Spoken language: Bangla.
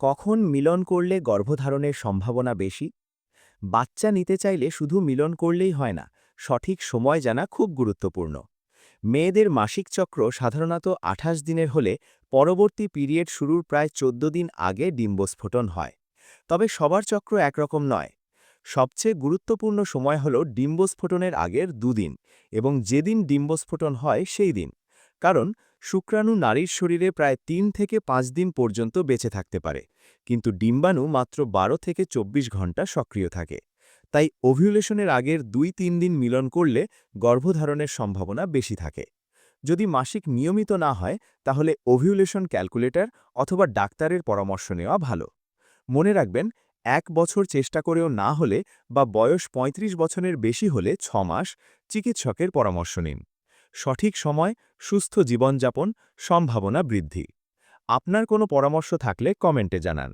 কখন মিলন করলে গর্ভধারণের সম্ভাবনা বেশি? বাচ্চা নিতে চাইলে শুধু মিলন করলেই হয় না, সঠিক সময় জানা খুব গুরুত্বপূর্ণ। মেয়েদের মাসিক চক্র সাধারণত আঠাশ দিনের হলে পরবর্তী পিরিয়ড শুরুর প্রায় চোদ্দ দিন আগে ডিম্বস্ফোটন হয়। তবে সবার চক্র একরকম নয়। সবচেয়ে গুরুত্বপূর্ণ সময় হল ডিম্বস্ফোটনের আগের দুদিন এবং যেদিন ডিম্বস্ফোটন হয় সেই দিন। কারণ শুক্রাণু নারীর শরীরে প্রায় তিন থেকে পাঁচ দিন পর্যন্ত বেঁচে থাকতে পারে, কিন্তু ডিম্বাণু মাত্র ১২ থেকে ২৪ ঘণ্টা সক্রিয় থাকে। তাই ওভিউলেশনের আগের দুই তিন দিন মিলন করলে গর্ভধারণের সম্ভাবনা বেশি থাকে। যদি মাসিক নিয়মিত না হয়, তাহলে ওভিউলেশন ক্যালকুলেটর অথবা ডাক্তারের পরামর্শ নেওয়া ভালো। মনে রাখবেন, এক বছর চেষ্টা করেও না হলে বা বয়স ৩৫ বছরের বেশি হলে ছ মাস চিকিৎসকের পরামর্শ নিন। সঠিক সময় সুস্থ জীবনযাপন সম্ভাবনা বৃদ্ধি। আপনার কোনো পরামর্শ থাকলে কমেন্টে জানান।